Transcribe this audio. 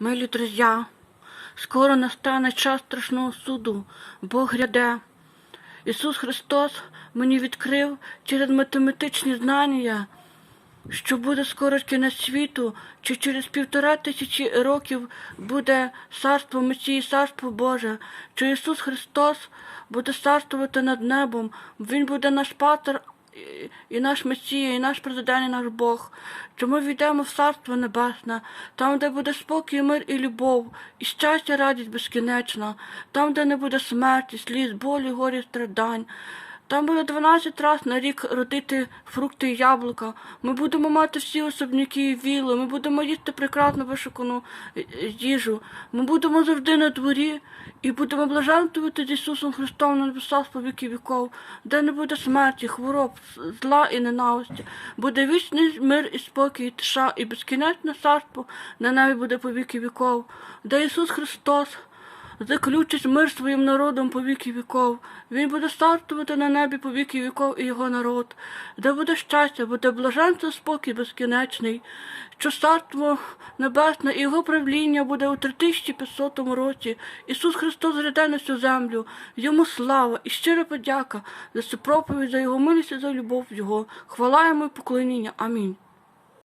Милі друзі, скоро настане час страшного суду. Бог гряде. Ісус Христос мені відкрив через математичні знання, що буде скоро кінець світу, чи через півтора тисячі років буде царство Месії, царство Боже, чи Ісус Христос буде царствувати над небом, Він буде наш пастор і- наш Месія, і наш президент, і наш Бог. що ми війдемо в царство небесне, там, де буде спокій, мир і любов, і щастя, радість безкінечна, там, де не буде смерті, сліз, болі, горі, страдань. Там буде 12 раз на рік родити фрукти і яблука. Ми будемо мати всі особняки і вілли, ми будемо їсти прекрасну вишукану е, е, їжу. Ми будемо завжди на дворі і будемо блаженствувати з Ісусом Христом на небесах по віки віков, де не буде смерті, хвороб, зла і ненависті. Буде вічний мир і спокій, і тиша, і безкінечне царство на небі буде по віки віков, де Ісус Христос заключить мир своїм народом по віки віков. Він буде стартувати на небі по віки віков і його народ, де буде щастя, буде блаженство, спокій безкінечний, що царство небесне і його правління буде у 3500 році. Ісус Христос зряде на всю землю, йому слава і щира подяка за цю проповідь, за його милість і за любов Його. Хвала йому і поклоніння. Амінь.